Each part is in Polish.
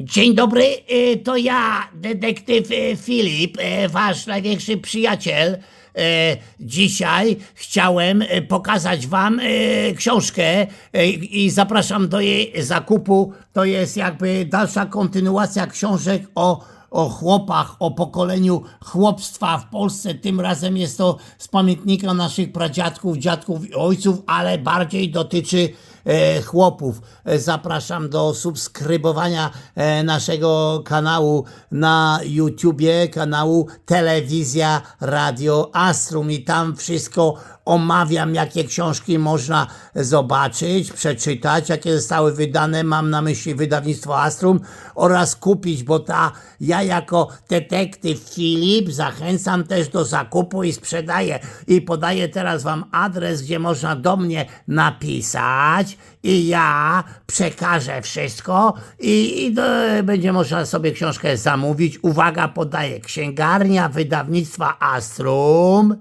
Dzień dobry, y, to ja, detektyw y, Filip, y, wasz największy przyjaciel. Dzisiaj chciałem pokazać wam książkę i zapraszam do jej zakupu. To jest jakby dalsza kontynuacja książek o, o chłopach, o pokoleniu chłopstwa w Polsce. Tym razem jest to z pamiętnika naszych pradziadków, dziadków i ojców, ale bardziej dotyczy chłopów. E, Zapraszam do subskrybowania e, naszego kanału na YouTubie, kanału Telewizja Radio Astrum. I tam wszystko omawiam, jakie książki można zobaczyć, przeczytać, jakie zostały wydane, mam na myśli wydawnictwo Astrum oraz kupić, bo ta ja jako detektyw Filip zachęcam też do zakupu i sprzedaję. I podaję teraz wam adres, gdzie można do mnie napisać i ja przekażę wszystko i, i do, będzie można sobie książkę zamówić. Uwaga, podaję księgarnia wydawnictwa Astrum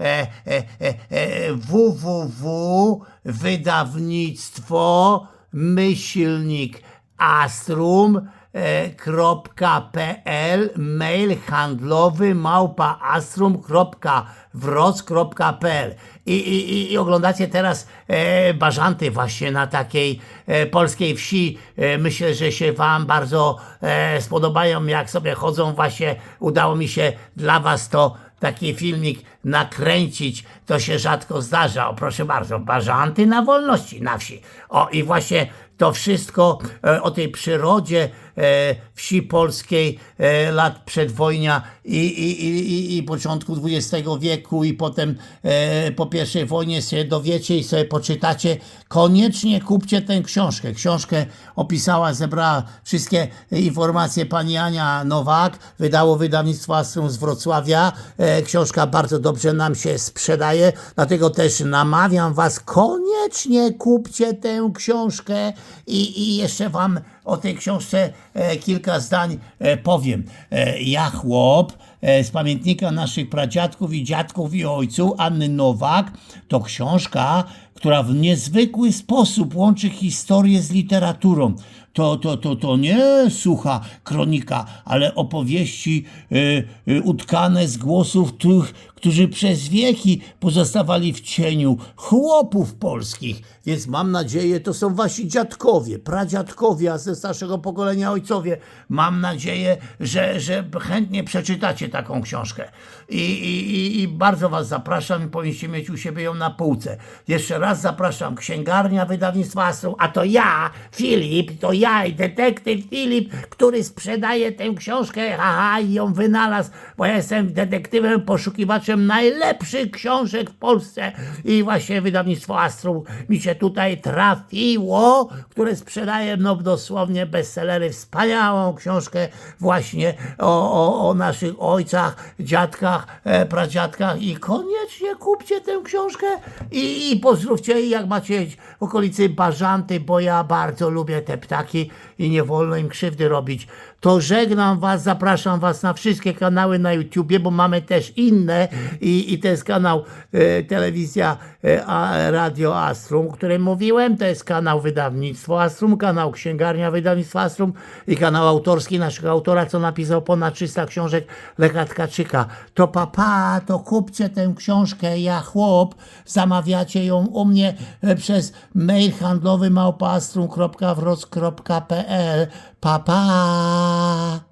e, e, e, e, www wydawnictwo myślnik astrum e, kropka pl mail handlowy małpa astrum.wroc.pl i, i, I oglądacie teraz e, bażanty właśnie na takiej e, polskiej wsi. E, myślę, że się wam bardzo e, spodobają, jak sobie chodzą. Właśnie udało mi się dla was to taki filmik nakręcić, to się rzadko zdarza. O, proszę bardzo, bażanty na wolności na wsi. O, i właśnie to wszystko e, o tej przyrodzie e, wsi polskiej e, lat przedwojnia i, i, i, i, początku XX wieku i potem e, po pierwszej wojnie sobie dowiecie i sobie poczytacie. Koniecznie kupcie tę książkę. Książkę opisała, zebrała wszystkie informacje pani Ania Nowak, wydało wydawnictwo Astrum z Wrocławia. E, książka bardzo dobrze nam się sprzedaje, dlatego też namawiam was, koniecznie kupcie tę książkę i, i jeszcze wam o tej książce e, kilka zdań e, powiem. E, ja chłop z pamiętnika naszych pradziadków i dziadków i ojców, Anny Nowak, to książka, która w niezwykły sposób łączy historię z literaturą. To, to, to, to nie sucha kronika, ale opowieści y, y, utkane z głosów tych, którzy przez wieki pozostawali w cieniu chłopów polskich. Więc mam nadzieję, to są wasi dziadkowie, pradziadkowie, a ze starszego pokolenia ojcowie. Mam nadzieję, że, że chętnie przeczytacie taką książkę. I, i, i- bardzo was zapraszam powinniście mieć u siebie ją na półce. Jeszcze raz zapraszam, księgarnia wydawnictwa Astrum, a to ja, Filip, to ja i detektyw Filip, który sprzedaje tę książkę, haha, i ją wynalazł, bo ja jestem detektywem, poszukiwaczem najlepszych książek w Polsce. I właśnie wydawnictwo Astrum mi się tutaj trafiło, które sprzedaje, no dosłownie bestsellery, wspaniałą książkę właśnie o, o, o naszych ojcach, dziadkach, e, pradziadkach. I koniecznie kupcie tę książkę i, i pozdrówcie. Jak macie w okolicy Bażanty, bo ja bardzo lubię te ptaki i nie wolno im krzywdy robić. To żegnam was, zapraszam was na wszystkie kanały na YouTubie, bo mamy też inne i, i to jest kanał e, telewizja e, a, Radio Astrum, o którym mówiłem, to jest kanał wydawnictwo Astrum, kanał księgarnia wydawnictwa Astrum i kanał autorski naszego autora, co napisał ponad 300 książek Lecha Tkaczyka. To papa, to kupcie tę książkę, ja chłop, zamawiacie ją u mnie e, przez mail handlowy Pa, pa!